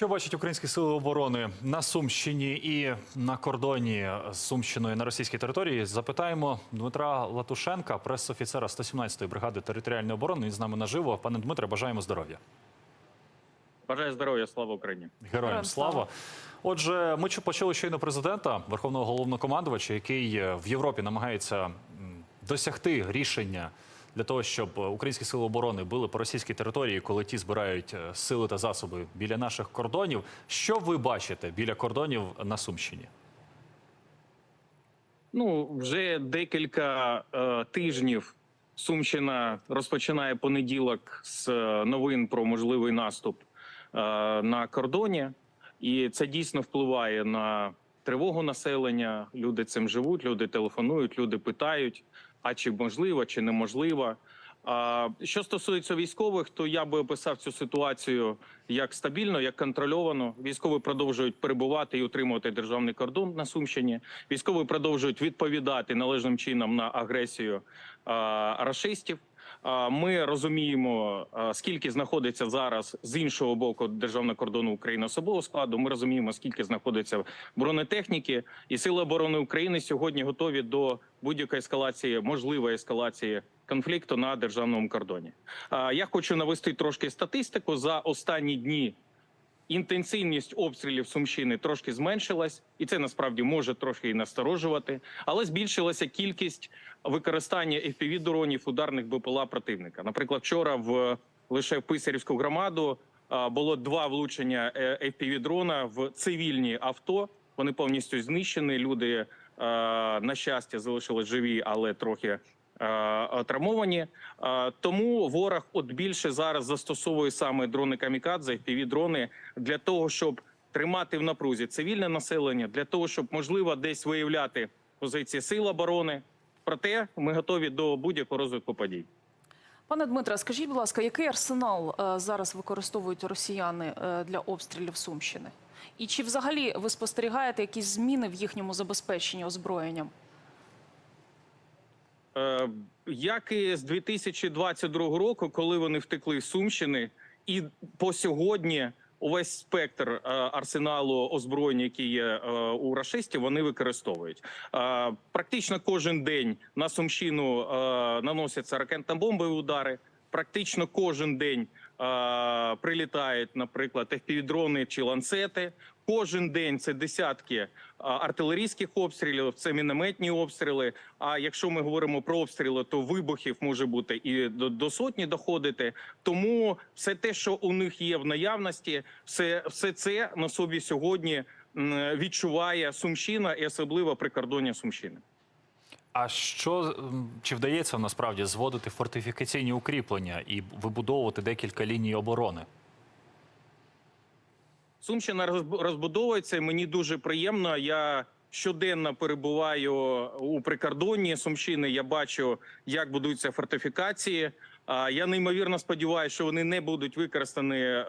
Що бачать українські сили оборони на Сумщині і на кордоні з Сумщиною на російській території? Запитаємо Дмитра Латушенка, прес-офіцера 117-ї бригади територіальної оборони. Він з нами наживо. Пане Дмитре, бажаємо здоров'я. Бажаю здоров'я, слава Україні. Героям Героям слава. Отже, ми чу- почули щойно президента, верховного головнокомандувача, який е, в Європі намагається досягти рішення для того, щоб е, українські сили оборони били по російській території, коли ті збирають е, сили та засоби біля наших кордонів. Що ви бачите біля кордонів на Сумщині? Ну вже декілька е, тижнів Сумщина розпочинає понеділок з е, новин про можливий наступ е, на кордоні, і це дійсно впливає на тривогу населення. Люди цим живуть, люди телефонують, люди питають: а чи можливо, чи неможливо. Що стосується військових, то я би описав цю ситуацію як стабільно, як контрольовано. Військові продовжують перебувати і утримувати державний кордон на Сумщині. Військові продовжують відповідати належним чином на агресію а, рашистів. Ми розуміємо, скільки знаходиться зараз з іншого боку державного кордону України особового складу. Ми розуміємо, скільки знаходиться бронетехніки, і сили оборони України сьогодні готові до будь-якої ескалації, можливої ескалації конфлікту на державному кордоні. Я хочу навести трошки статистику за останні дні. Інтенсивність обстрілів Сумщини трошки зменшилась, і це насправді може трошки і насторожувати, але збільшилася кількість використання fpv дронів ударних БПЛА противника. Наприклад, вчора в лише в Писарівську громаду було два влучення е, fpv дрона в цивільні авто. Вони повністю знищені. Люди на щастя залишились живі, але трохи травмовані. Е, Тому ворог от більше зараз застосовує саме дрони камікадзе, fpv дрони для того, щоб тримати в напрузі цивільне населення, для того, щоб можливо десь виявляти позиції сил оборони. Проте ми готові до будь-якого розвитку подій. Пане Дмитре, скажіть, будь ласка, який арсенал е, зараз використовують росіяни е, для обстрілів Сумщини? І чи взагалі ви спостерігаєте якісь зміни в їхньому забезпеченні озброєнням? Е, як і з 2022 року, коли вони втекли з Сумщини, і по сьогодні увесь спектр е, арсеналу озброєння, який є е, у рашистів, вони використовують. Практично кожен день на Сумщину наносяться ракетно-бомбові удари. Практично кожен день прилітають, наприклад, FPV-дрони чи ланцети. Кожен день це десятки артилерійських обстрілів, це мінометні обстріли. А якщо ми говоримо про обстріли, то вибухів може бути і до сотні доходити. Тому все те, що у них є в наявності, все, все це на собі сьогодні відчуває Сумщина і особливо прикордоння Сумщини. А що чи вдається насправді зводити фортифікаційні укріплення і вибудовувати декілька ліній оборони? Сумщина розб- розбудовується. і Мені дуже приємно. Я щоденно перебуваю у прикордонні Сумщини. Я бачу, як будуються фортифікації. Я неймовірно сподіваюся, що вони не будуть використані е,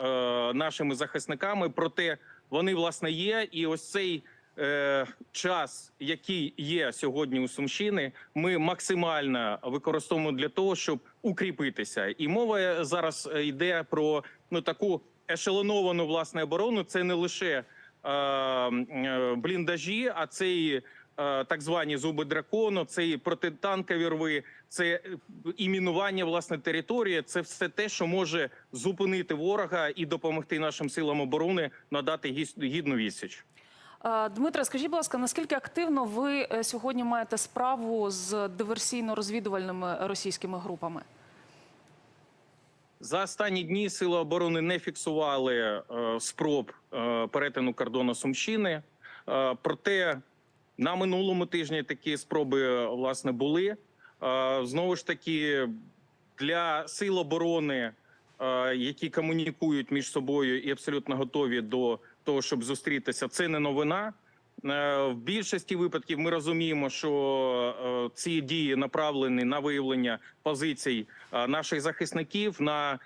нашими захисниками. Проте вони власне є. І ось цей е, час, який є сьогодні у Сумщини, ми максимально використовуємо для того, щоб укріпитися. І мова зараз е, йде про ну таку ешелоновану власне оборону. Це не лише е, е, бліндажі, а це і е, так звані зуби дракону, це і протитанкові рви, це е, і мінування власне території. Це все те, що може зупинити ворога і допомогти нашим силам оборони надати гідну відсіч. Дмитре, скажіть, будь ласка, наскільки активно ви сьогодні маєте справу з диверсійно-розвідувальними російськими групами? За останні дні сили оборони не фіксували е, спроб е, перетину кордону Сумщини. Е, проте на минулому тижні такі спроби власне були. Знову ж таки, для сил оборони, які комунікують між собою і абсолютно готові до того, щоб зустрітися, це не новина. Е, В більшості випадків ми розуміємо, що е, ці дії направлені на виявлення позицій е, наших захисників на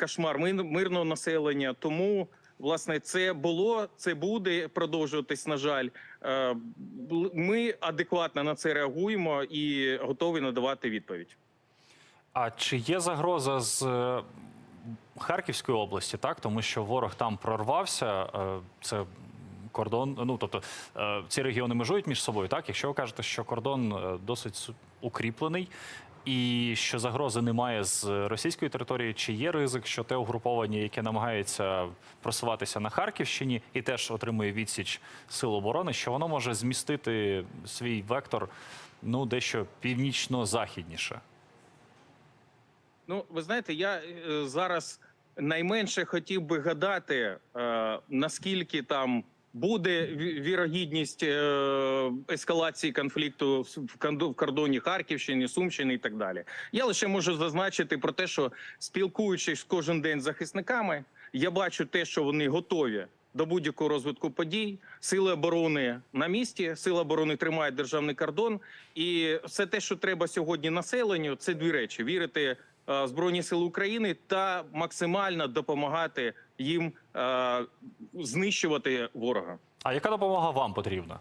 кошмар мирного населення. Тому власне це було, це буде продовжуватись. На жаль, ми адекватно на це реагуємо і готові надавати відповідь. А чи є загроза з Харківської області, так тому що ворог там прорвався. Це кордон. Ну тобто е, ці регіони межують між собою. Так, якщо ви кажете, що кордон е, досить укріплений. І що загрози немає з російської території, чи є ризик, що те угруповання, яке намагається просуватися на Харківщині і теж отримує відсіч сил оборони, що воно може змістити свій вектор ну дещо північно-західніше? Ну, ви знаєте, я е, зараз найменше хотів би гадати, е, наскільки там буде ві- вірогідність е, ескалації конфлікту в кордоні Харківщини, Сумщини і так далі. Я лише можу зазначити про те, що спілкуючись кожен день з захисниками, я бачу те, що вони готові. До будь-якого розвитку подій сили оборони на місці, сили оборони тримають державний кордон, і все те, що треба сьогодні населенню, це дві речі: вірити Збройні Сили України та максимально допомагати їм е, знищувати ворога. А яка допомога вам потрібна?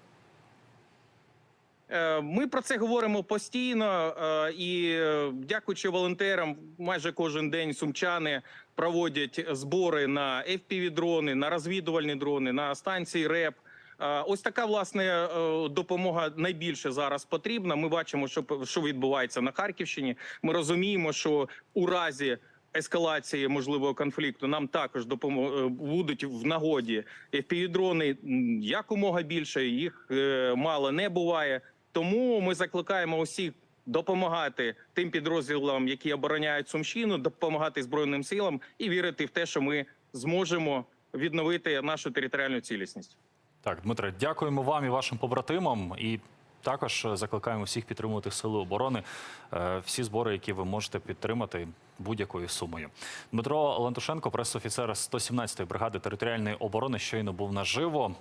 Е, Ми про це говоримо постійно, е, і е, дякуючи волонтерам, майже кожен день сумчани проводять збори на fpv дрони на розвідувальні дрони, на станції РЕП. Е, Ось така власне е, допомога найбільше зараз потрібна. Ми бачимо, що що відбувається на Харківщині. Ми розуміємо, що у разі ескалації можливого конфлікту нам також допомо- е, будуть в нагоді FPV-дрони якомога більше. Їх мало не буває. Тому ми закликаємо усіх допомагати тим підрозділам, які обороняють Сумщину, допомагати збройним силам і вірити в те, що ми зможемо відновити нашу територіальну цілісність. Так, Дмитре, дякуємо вам і вашим побратимам. І також е, закликаємо всіх підтримувати сили оборони. Е, Всі збори, які ви можете підтримати будь-якою сумою. Дмитро Лантушенко, прес-офіцер 117-ї бригади територіальної оборони, щойно був наживо.